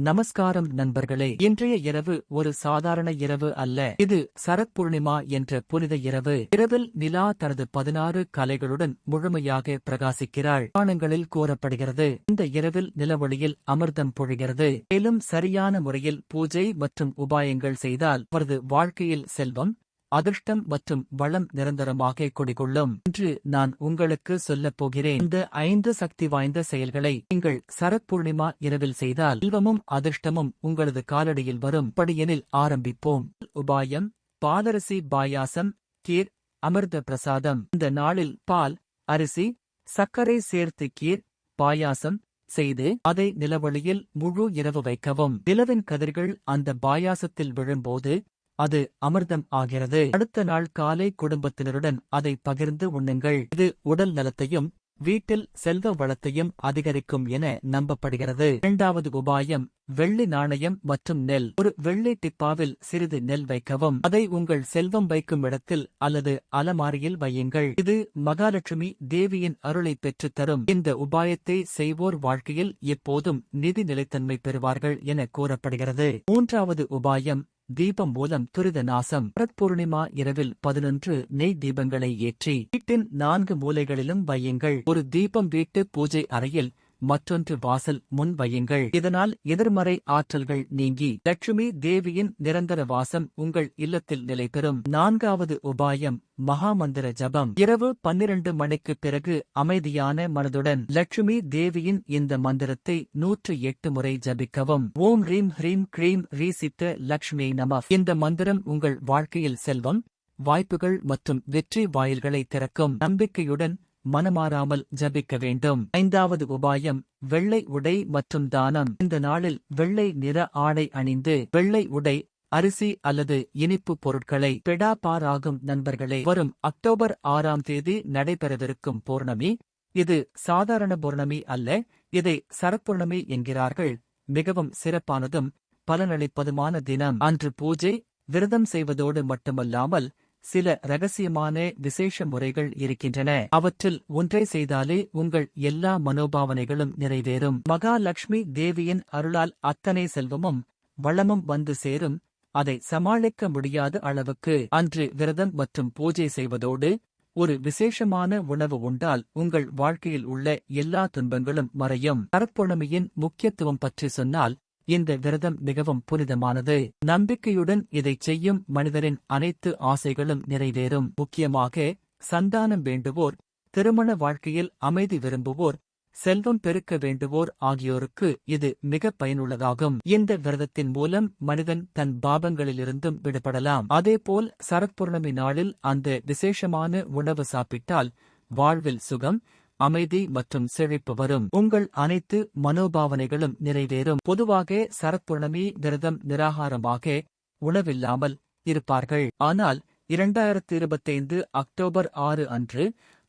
நமஸ்காரம் நண்பர்களே இன்றைய இரவு ஒரு சாதாரண இரவு அல்ல. இது சரத் பூர்ணிமா என்ற புனித இரவு. இரவில் நிலா தனது பதினாறு கலைகளுடன் முழுமையாக பிரகாசிக்கிறாள். புராணங்களில் கூறப்படுகிறது இந்த இரவில் நிலவொளியில் அமிர்தம் பொழிகிறது. மேலும் சரியான முறையில் பூஜை மற்றும் உபாயங்கள் செய்தால் அவரது வாழ்க்கையில் செல்வம் அதிர்ஷ்டம் மற்றும் வளம் நிரந்தரமாக கொடிகொள்ளும். என்று நான் உங்களுக்கு சொல்லப் போகிறேன். இந்த ஐந்து சக்தி வாய்ந்த செயல்களை நீங்கள் சரத் பூர்ணிமா இரவில் செய்தால் செல்வமும் அதிர்ஷ்டமும் உங்களது காலடியில் வரும். படியெனில் ஆரம்பிப்போம். உபாயம் பாலரசி பாயாசம் கீர் அமிர்த பிரசாதம். இந்த நாளில் பால் அரிசி சர்க்கரை சேர்த்து கீர் பாயாசம் செய்து அதை நிலவழியில் முழு இரவு வைக்கவும். நிலவின் கதிர்கள் அந்த பாயாசத்தில் விழும்போது அது அமிர்தம் ஆகிறது. அடுத்த நாள் காலை குடும்பத்தினருடன் அதை பகிர்ந்து உண்ணுங்கள். இது உடல் நலத்தையும் வீட்டில் செல்வ வளத்தையும் அதிகரிக்கும் என நம்பப்படுகிறது. இரண்டாவது உபாயம் வெள்ளி நாணயம் மற்றும் நெல். ஒரு வெள்ளி டிப்பாவில் சிறிது நெல் வைக்கவும். அதை உங்கள் செல்வம் வைக்கும் இடத்தில் அல்லது அலமாரியில் வையுங்கள். இது மகாலட்சுமி தேவியின் அருளை பெற்றுத் தரும். இந்த உபாயத்தை செய்வோர் வாழ்க்கையில் எப்போதும் நிதி நிலைத்தன்மை பெறுவார்கள் என கூறப்படுகிறது. மூன்றாவது உபாயம் தீபம் மூலம் துரித நாசம். பரத் பூர்ணிமா இரவில் பதினொன்று நெய் தீபங்களை ஏற்றி வீட்டின் நான்கு மூலைகளிலும் வையுங்கள். ஒரு தீபம் வீட்டு பூஜை அறையில் மற்றொன்று வாசல் முன் வையுங்கள். இதனால் எதிர்மறை ஆற்றல்கள் நீங்கி லட்சுமி தேவியின் நிரந்தர வாசம் உங்கள் இல்லத்தில் நிலைபெறும். நான்காவது உபாயம் மகாமந்திர ஜபம். இரவு பன்னிரண்டு மணிக்கு பிறகு அமைதியான மனதுடன் லட்சுமி தேவியின் இந்த மந்திரத்தை நூற்று எட்டு முறை ஜபிக்கவும். ஓம் ரீம் ஹ்ரீம் க்ரீம் ரீசித்த லக்ஷ்மி நம. இந்த மந்திரம் உங்கள் வாழ்க்கையில் செல்வம் வாய்ப்புகள் மற்றும் வெற்றி வாயில்களை திறக்கும். நம்பிக்கையுடன் மனமாறாமல் ஜபிக்க வேண்டும். ஐந்தாவது உபாயம் வெள்ளை உடை மற்றும் தானம். இந்த நாளில் வெள்ளை நிற ஆடை அணிந்து வெள்ளை உடை அரிசி அல்லது இனிப்பு பொருட்களை பெடாபாராகும் நண்பர்களே வரும் அக்டோபர் ஆறாம் தேதி நடைபெறவிருக்கும் பூர்ணமி. இது சாதாரண பூர்ணமி அல்ல இதை சரப்பூர்ணமி என்கிறார்கள். மிகவும் சிறப்பானதும் பலனளிப்பதுமான தினம். அன்று பூஜை விரதம் செய்வதோடு மட்டுமல்லாமல் சில ரகசியமான விசேஷ முறைகள் இருக்கின்றன. அவற்றில் ஒன்றை செய்தாலே உங்கள் எல்லா மனோபாவனைகளும் நிறைவேறும். மகாலட்சுமி தேவியின் அருளால் அத்தனை செல்வமும் வளமும் வந்து சேரும். அதை சமாளிக்க முடியாத அளவுக்கு அன்று விரதம் மற்றும் பூஜை செய்வதோடு ஒரு விசேஷமான உணவு உண்டால் உங்கள் வாழ்க்கையில் உள்ள எல்லா துன்பங்களும் மறையும். தரப்புணமியின் முக்கியத்துவம் பற்றி சொன்னால் இந்த விரதம் மிகவும் புனிதமானது. நம்பிக்கையுடன் இதைச் செய்யும் மனிதரின் அனைத்து ஆசைகளும் நிறைவேறும். முக்கியமாக சந்தானம் வேண்டுவோர் திருமண வாழ்க்கையில் அமைதி விரும்புவோர் செல்வம் பெருக்க வேண்டுவோர் ஆகியோருக்கு இது மிக பயனுள்ளதாகும். இந்த விரதத்தின் மூலம் மனிதன் தன் பாபங்களிலிருந்தும் விடுபடலாம். அதேபோல் சரத்பூர்ணமி நாளில் அந்த விசேஷமான உணவு சாப்பிட்டால் வாழ்வில் சுகம் அமைதி மற்றும் செழிப்பு வரும். உங்கள் அனைத்து மனோபாவனைகளும் நிறைவேறும். பொதுவாக சரத்பூர்ணமி விரதம் நிராகாரமாக உணவில்லாமல் இருப்பார்கள். ஆனால் இரண்டாயிரத்து இருபத்தைந்து அக்டோபர் ஆறு அன்று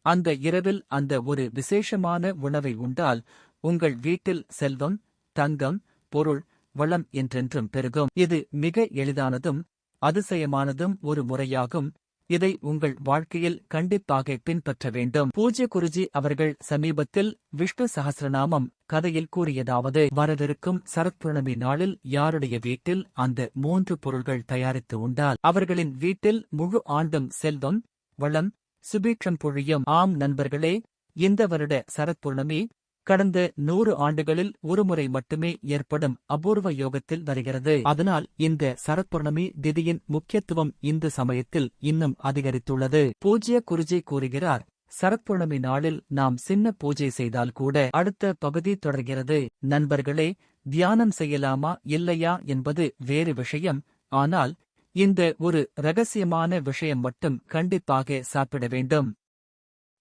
அந்த இரவில் அந்த ஒரு விசேஷமான உணவை உண்டால் உங்கள் வீட்டில் செல்வம் தங்கம் பொருள் வளம் என்றென்றும் பெருகும். இது மிக எளிதானதும் அதிசயமானதும் ஒரு முறையாகும். இதை உங்கள் வாழ்க்கையில் கண்டிப்பாக பின்பற்ற வேண்டும். பூஜ்ய குருஜி அவர்கள் சமீபத்தில் விஷ்ணு சகசிரநாமம் கதையில் கூறியதாவது வரவிருக்கும் சரத்பூர்ணமி நாளில் யாருடைய வீட்டில் அந்த மூன்று பொருள்கள் தயாரித்து உண்டால்? அவர்களின் வீட்டில் முழு ஆண்டும் செல்வம் வளம் சுபீட்சம் பொழியும். ஆம் நண்பர்களே இந்த வருட சரத்பூர்ணமி கடந்த நூறு ஆண்டுகளில் ஒருமுறை மட்டுமே ஏற்படும் அபூர்வ யோகத்தில் வருகிறது. அதனால் இந்த சரத்பூர்ணமி திதியின் முக்கியத்துவம் இந்து சமயத்தில் இன்னும் அதிகரித்துள்ளது. பூஜ்ய குருஜி கூறுகிறார் சரத்பூர்ணமி நாளில் நாம் சின்ன பூஜை செய்தால் கூட அடுத்த பகுதி தொடர்கிறது. நண்பர்களே தியானம் செய்யலாமா இல்லையா என்பது வேறு விஷயம். ஆனால் இந்த ஒரு ரகசியமான விஷயம் மட்டும் கண்டிப்பாக சாப்பிட வேண்டும்.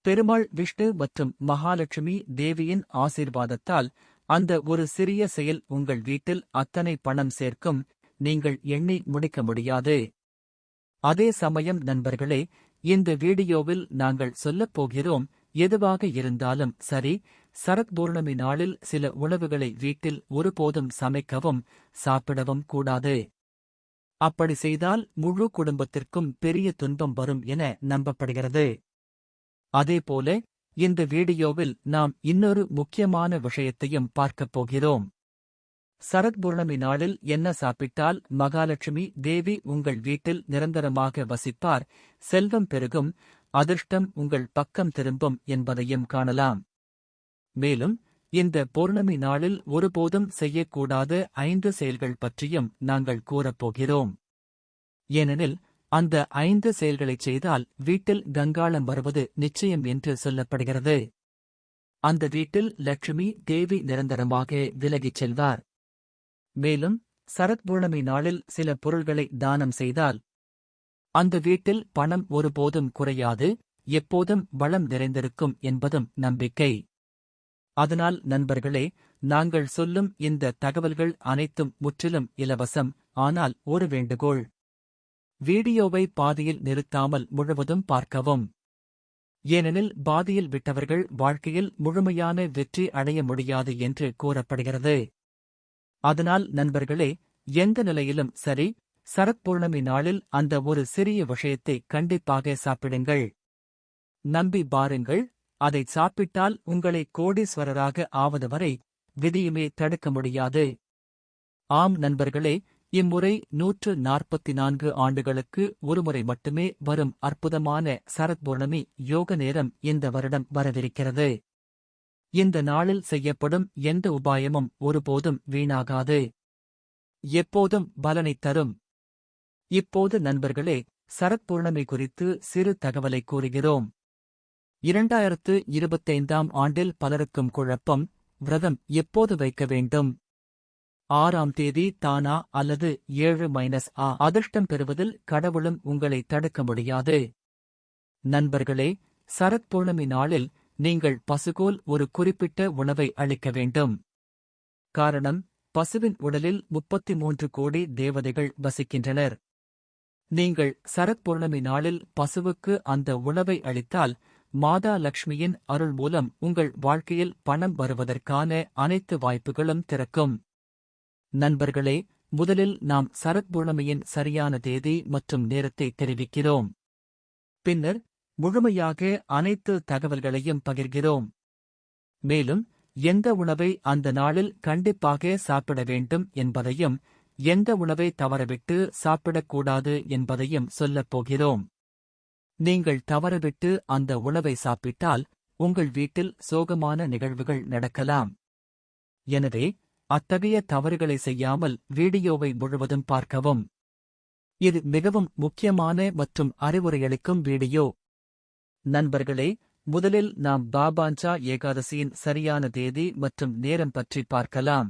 பெருமாள் விஷ்ணு மற்றும் மகாலட்சுமி தேவியின் ஆசீர்வாதத்தால் அந்த ஒரு சிறிய செயல் உங்கள் வீட்டில் அத்தனை பணம் சேர்க்கும். நீங்கள் எண்ணி முடிக்க முடியாது. அதே சமயம் நண்பர்களே இந்த வீடியோவில் நாங்கள் சொல்லப் போகிறோம் எதுவாக இருந்தாலும் சரி சரத் பௌர்ணமி நாளில் சில உணவுகளை வீட்டில் ஒருபோதும் சமைக்கவும் சாப்பிடவும் கூடாது. அப்படி செய்தால் முழு குடும்பத்திற்கும் பெரிய துன்பம் வரும் என நம்பப்படுகிறது. அதேபோல இந்த வீடியோவில் நாம் இன்னொரு முக்கியமான விஷயத்தையும் பார்க்கப் போகிறோம். சரத்பூர்ணமி நாளில் என்ன சாப்பிட்டால் மகாலட்சுமி தேவி உங்கள் வீட்டில் நிரந்தரமாக வசிப்பார் செல்வம் பெருகும் அதிர்ஷ்டம் உங்கள் பக்கம் திரும்பும் என்பதையும் காணலாம். மேலும் இந்த பௌர்ணமி நாளில் ஒருபோதும் செய்யக்கூடாத ஐந்து செயல்கள் பற்றியும் நாங்கள் கூறப்போகிறோம் ஏனெனில் அந்த ஐந்து செயல்களைச் செய்தால் வீட்டில் கங்காளம் வருவது நிச்சயம் என்று சொல்லப்படுகிறது. அந்த வீட்டில் லட்சுமி தேவி நிரந்தரமாக விலகிச் செல்வார். மேலும் சரத்பூர்ணமி நாளில் சில பொருள்களை தானம் செய்தால் அந்த வீட்டில் பணம் ஒருபோதும் குறையாது எப்போதும் வளம் நிறைந்திருக்கும் என்பதும் நம்பிக்கை. அதனால் நண்பர்களே நாங்கள் சொல்லும் இந்த தகவல்கள் அனைத்தும் முற்றிலும் இலவசம் ஆனால் ஒரு வேண்டுகோள். வீடியோவை பாதியில் நிறுத்தாமல் முழுவதும் பார்க்கவும். ஏனெனில் பாதியில் விட்டவர்கள் வாழ்க்கையில் முழுமையான வெற்றி அடைய முடியாது என்று கூறப்படுகிறது. அதனால் நண்பர்களே எந்த நிலையிலும் சரி சரத்பூர்ணமி நாளில் அந்த ஒரு சிறிய விஷயத்தை கண்டிப்பாக சாப்பிடுங்கள். நம்பி பாருங்கள் அதை சாப்பிட்டால் உங்களை கோடீஸ்வரராக ஆவது வரை விதியுமே தடுக்க முடியாது. ஆம் நண்பர்களே இம்முறை நூற்று நாற்பத்தி நான்கு ஆண்டுகளுக்கு ஒருமுறை மட்டுமே வரும் அற்புதமான சரத்பூர்ணமி யோக நேரம் இந்த வருடம் வரவிருக்கிறது. இந்த நாளில் செய்யப்படும் எந்த உபாயமும் ஒருபோதும் வீணாகாது. எப்போதும் பலனை தரும். இப்போது நண்பர்களே சரத்பூர்ணமி குறித்து சிறு தகவலை கூறுகிறோம். இரண்டாயிரத்து இருபத்தைந்தாம் ஆண்டில் பலருக்கும் குழப்பம் விரதம் எப்போது வைக்க வேண்டும்? ஆறாம் தேதி தானா அல்லது ஏழு மைனஸ் ஆ. அதிர்ஷ்டம் பெறுவதில் கடவுளும் உங்களை தடுக்க முடியாது. நண்பர்களே சரத்பூர்ணமி நாளில் நீங்கள் பசுகோல் ஒரு குறிப்பிட்ட உணவை அளிக்க வேண்டும். காரணம் பசுவின் உடலில் முப்பத்தி மூன்று கோடி தேவதைகள் வசிக்கின்றனர். நீங்கள் சரத்பூர்ணமி நாளில் பசுவுக்கு அந்த உணவை அளித்தால் மாதா லக்ஷ்மியின் அருள் மூலம் உங்கள் வாழ்க்கையில் பணம் வருவதற்கான அனைத்து வாய்ப்புகளும் திறக்கும். நண்பர்களே முதலில் நாம் சரத் சரியான தேதி மற்றும் நேரத்தை தெரிவிக்கிறோம். பின்னர் முழுமையாக அனைத்து தகவல்களையும் பகிர்கிறோம். மேலும் எந்த உணவை அந்த நாளில் கண்டிப்பாக சாப்பிட வேண்டும் என்பதையும் எந்த உணவை தவறவிட்டு சாப்பிடக்கூடாது என்பதையும் சொல்லப் போகிறோம். நீங்கள் தவறவிட்டு அந்த உணவை சாப்பிட்டால் உங்கள் வீட்டில் சோகமான நிகழ்வுகள் நடக்கலாம். எனவே அத்தகைய தவறுகளை செய்யாமல் வீடியோவை முழுவதும் பார்க்கவும். இது மிகவும் முக்கியமான மற்றும் அறிவுரையளிக்கும் வீடியோ. நண்பர்களே முதலில் நாம் பாபாஞ்சா ஏகாதசியின் சரியான தேதி மற்றும் நேரம் பற்றி பார்க்கலாம்.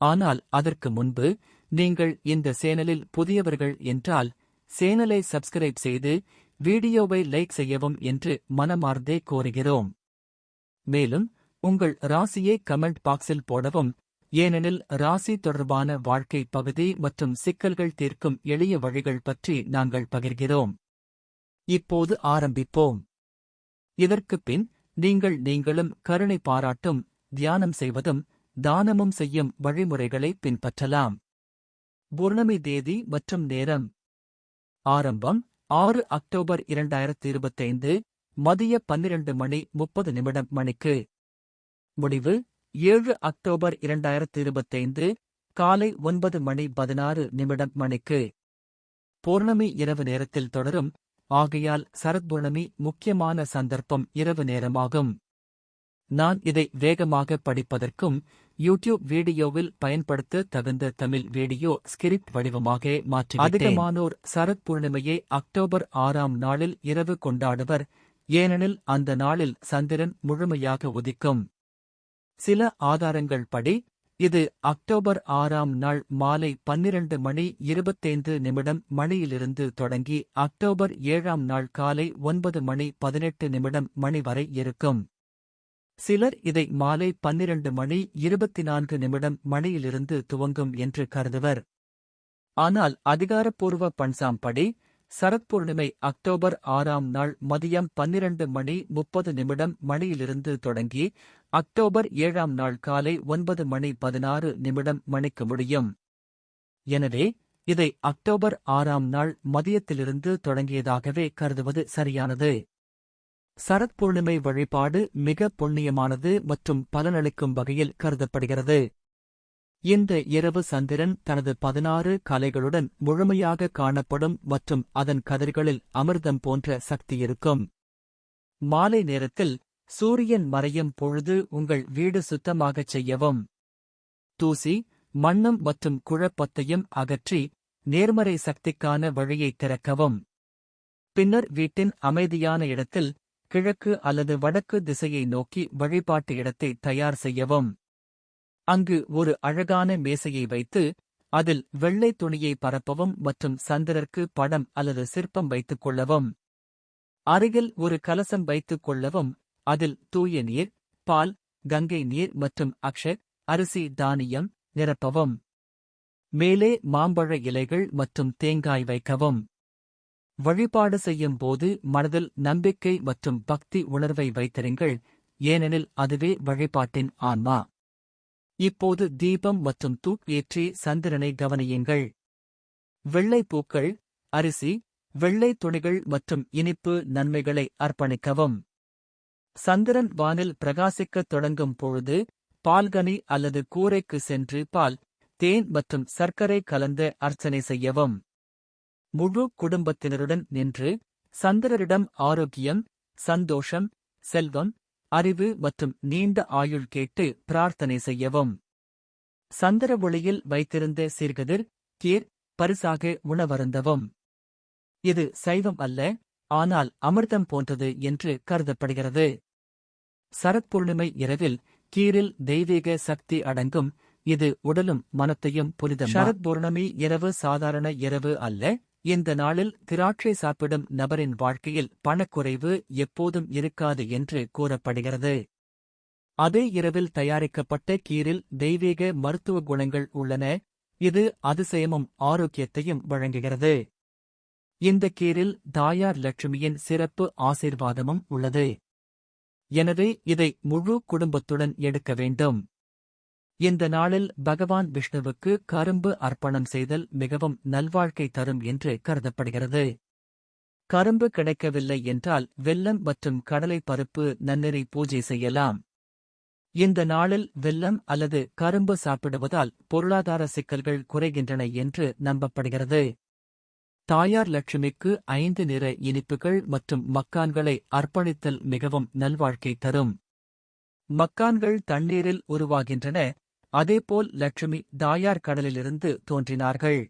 ஆனால் அதற்கு முன்பு நீங்கள் இந்த சேனலில் புதியவர்கள் என்றால் சேனலை சப்ஸ்கிரைப் செய்து வீடியோவை லைக் செய்யவும் என்று மனமார்ந்தே கோருகிறோம். மேலும் உங்கள் ராசியை கமெண்ட் பாக்ஸில் போடவும் ஏனெனில் ராசி தொடர்பான வாழ்க்கை பகுதி மற்றும் சிக்கல்கள் தீர்க்கும் எளிய வழிகள் பற்றி நாங்கள் பகிர்கிறோம். இப்போது ஆரம்பிப்போம். இதற்குப் பின் நீங்கள் நீங்களும் கருணை பாராட்டும் தியானம் செய்வதும் தானமும் செய்யும் வழிமுறைகளை பின்பற்றலாம். பூர்ணமி தேதி மற்றும் நேரம். ஆரம்பம் ஆறு அக்டோபர் இரண்டாயிரத்தி இருபத்தைந்து மதிய பன்னிரண்டு மணி முப்பது நிமிடம் மணிக்கு. முடிவு ஏழு அக்டோபர் இரண்டாயிரத்து இருபத்தைந்து காலை ஒன்பது மணி பதினாறு நிமிடம் மணிக்கு. பௌர்ணமி இரவு நேரத்தில் தொடரும். ஆகையால் சரத்பூர்ணமி முக்கியமான சந்தர்ப்பம் இரவு நேரமாகும். நான் இதை வேகமாக படிப்பதற்கும் யூடியூப் வீடியோவில் பயன்படுத்த தகுந்த தமிழ் வீடியோ ஸ்கிரிப்ட் வடிவமாக மாற்றி அதிகமானோர் சரத் பூர்ணிமையை அக்டோபர் ஆறாம் நாளில் இரவு கொண்டாடுவர். ஏனெனில் அந்த நாளில் சந்திரன் முழுமையாக உதிக்கும். சில ஆதாரங்கள் படி இது அக்டோபர் ஆறாம் நாள் மாலை பன்னிரண்டு மணி இருபத்தைந்து நிமிடம் மணியிலிருந்து தொடங்கி அக்டோபர் ஏழாம் நாள் காலை ஒன்பது மணி பதினெட்டு நிமிடம் மணி வரை இருக்கும். சிலர் இதை மாலை பன்னிரண்டு மணி இருபத்தி நான்கு நிமிடம் மணியிலிருந்து துவங்கும் என்று கருதுவர். ஆனால் அதிகாரப்பூர்வ பன்சாம் படி அக்டோபர் ஆறாம் நாள் மதியம் பன்னிரண்டு மணி முப்பது நிமிடம் மணியிலிருந்து தொடங்கி அக்டோபர் ஏழாம் நாள் காலை ஒன்பது மணி பதினாறு நிமிடம் மணிக்க முடியும். எனவே இதை அக்டோபர் ஆறாம் நாள் மதியத்திலிருந்து தொடங்கியதாகவே கருதுவது சரியானது. சரத் பூர்ணிமை வழிபாடு மிக புண்ணியமானது மற்றும் பலனளிக்கும் வகையில் கருதப்படுகிறது. இந்த இரவு சந்திரன் தனது பதினாறு கலைகளுடன் முழுமையாக காணப்படும் மற்றும் அதன் கதிர்களில் அமிர்தம் போன்ற சக்தி இருக்கும். மாலை நேரத்தில் சூரியன் மறையும் பொழுது உங்கள் வீடு சுத்தமாகச் செய்யவும். தூசி மண்ணம் மற்றும் குழப்பத்தையும் அகற்றி நேர்மறை சக்திக்கான வழியை திறக்கவும். பின்னர் வீட்டின் அமைதியான இடத்தில் கிழக்கு அல்லது வடக்கு திசையை நோக்கி வழிபாட்டு இடத்தை தயார் செய்யவும். அங்கு ஒரு அழகான மேசையை வைத்து அதில் வெள்ளை துணியை பரப்பவும் மற்றும் சந்திரர்க்கு படம் அல்லது சிற்பம் வைத்துக் கொள்ளவும். அருகில் ஒரு கலசம் வைத்துக் கொள்ளவும் அதில் தூய நீர் பால் கங்கை நீர் மற்றும் அக்ஷர் அரிசி தானியம் நிரப்பவும். மேலே மாம்பழ இலைகள் மற்றும் தேங்காய் வைக்கவும். வழிபாடு செய்யும் போது மனதில் நம்பிக்கை மற்றும் பக்தி உணர்வை வைத்திருங்கள் ஏனெனில் அதுவே வழிபாட்டின் ஆன்மா. இப்போது தீபம் மற்றும் தூக் ஏற்றி சந்திரனை கவனியுங்கள். வெள்ளை பூக்கள் அரிசி வெள்ளை துணிகள் மற்றும் இனிப்பு நன்மைகளை அர்ப்பணிக்கவும். சந்திரன் வானில் பிரகாசிக்கத் தொடங்கும் பொழுது பால்கனி அல்லது கூரைக்கு சென்று பால் தேன் மற்றும் சர்க்கரை கலந்த அர்ச்சனை செய்யவும். முழு குடும்பத்தினருடன் நின்று சந்திரரிடம் ஆரோக்கியம் சந்தோஷம் செல்வம் அறிவு மற்றும் நீண்ட ஆயுள் கேட்டு பிரார்த்தனை செய்யவும். சந்திர ஒளியில் வைத்திருந்த சீர்கதிர் கீர் பரிசாக உணவருந்தவும். இது சைவம் அல்ல ஆனால் அமிர்தம் போன்றது என்று கருதப்படுகிறது. சரத்பூர்ணிமை இரவில் கீரில் தெய்வீக சக்தி அடங்கும். இது உடலும் மனத்தையும் புனித சரத்பூர்ணமி இரவு சாதாரண இரவு அல்ல. இந்த நாளில் திராட்சை சாப்பிடும் நபரின் வாழ்க்கையில் பணக்குறைவு எப்போதும் இருக்காது என்று கூறப்படுகிறது. அதே இரவில் தயாரிக்கப்பட்ட கீரில் தெய்வீக மருத்துவ குணங்கள் உள்ளன. இது அதிசயமும் ஆரோக்கியத்தையும் வழங்குகிறது. இந்த கீரில் தாயார் லட்சுமியின் சிறப்பு ஆசீர்வாதமும் உள்ளது. எனவே இதை முழு குடும்பத்துடன் எடுக்க வேண்டும். இந்த நாளில் பகவான் விஷ்ணுவுக்கு கரும்பு அர்ப்பணம் செய்தல் மிகவும் நல்வாழ்க்கை தரும் என்று கருதப்படுகிறது. கரும்பு கிடைக்கவில்லை என்றால் வெல்லம் மற்றும் கடலை பருப்பு நன்னெறி பூஜை செய்யலாம். இந்த நாளில் வெல்லம் அல்லது கரும்பு சாப்பிடுவதால் பொருளாதார சிக்கல்கள் குறைகின்றன என்று நம்பப்படுகிறது. தாயார் லட்சுமிக்கு ஐந்து நிற இனிப்புகள் மற்றும் மக்கான்களை அர்ப்பணித்தல் மிகவும் நல்வாழ்க்கை தரும். மக்கான்கள் தண்ணீரில் உருவாகின்றன அதேபோல் லட்சுமி தாயார் கடலிலிருந்து தோன்றினார்கள்.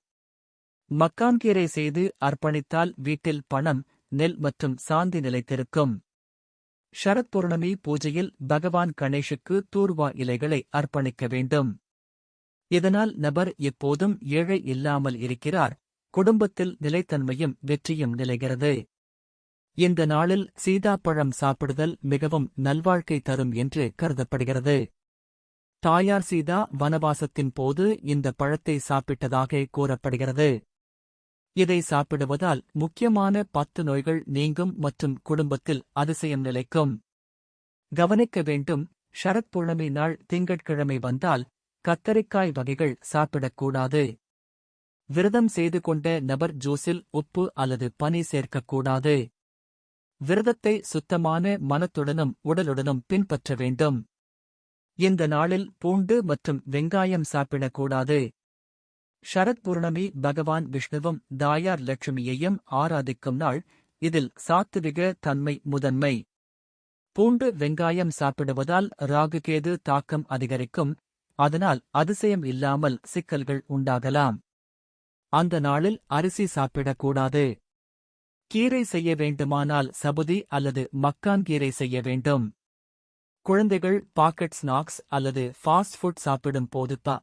மக்கான்கீரை செய்து அர்ப்பணித்தால் வீட்டில் பணம் நெல் மற்றும் சாந்தி நிலைத்திருக்கும். ஷரத்பூர்ணமி பூஜையில் பகவான் கணேஷுக்கு தூர்வா இலைகளை அர்ப்பணிக்க வேண்டும். இதனால் நபர் எப்போதும் ஏழை இல்லாமல் இருக்கிறார் குடும்பத்தில் நிலைத்தன்மையும் வெற்றியும் நிலைகிறது. இந்த நாளில் சீதாப்பழம் சாப்பிடுதல் மிகவும் நல்வாழ்க்கை தரும் என்று கருதப்படுகிறது. தாயார் சீதா வனவாசத்தின் போது இந்த பழத்தை சாப்பிட்டதாக கூறப்படுகிறது. இதை சாப்பிடுவதால் முக்கியமான பத்து நோய்கள் நீங்கும் மற்றும் குடும்பத்தில் அதிசயம் நிலைக்கும். கவனிக்க வேண்டும் ஷரத் புழமை நாள் திங்கட்கிழமை வந்தால் கத்தரிக்காய் வகைகள் சாப்பிடக்கூடாது. விரதம் செய்து கொண்ட நபர் ஜூஸில் உப்பு அல்லது பனி சேர்க்கக்கூடாது. விரதத்தை சுத்தமான மனத்துடனும் உடலுடனும் பின்பற்ற வேண்டும். இந்த நாளில் பூண்டு மற்றும் வெங்காயம் சாப்பிடக்கூடாது. ஷரத் பூர்ணமி பகவான் விஷ்ணுவும் தாயார் லட்சுமியையும் ஆராதிக்கும் நாள். இதில் சாத்விக தன்மை முதன்மை. பூண்டு வெங்காயம் சாப்பிடுவதால் ராகுகேது தாக்கம் அதிகரிக்கும். அதனால் அதிசயம் இல்லாமல் சிக்கல்கள் உண்டாகலாம். அந்த நாளில் அரிசி சாப்பிடக்கூடாது. கீரை செய்ய வேண்டுமானால் சபுதி அல்லது மக்கான் கீரை செய்ய வேண்டும். குழந்தைகள் பாக்கெட் ஸ்நாக்ஸ் அல்லது ஃபாஸ்ட் ஃபுட் சாப்பிடும் போது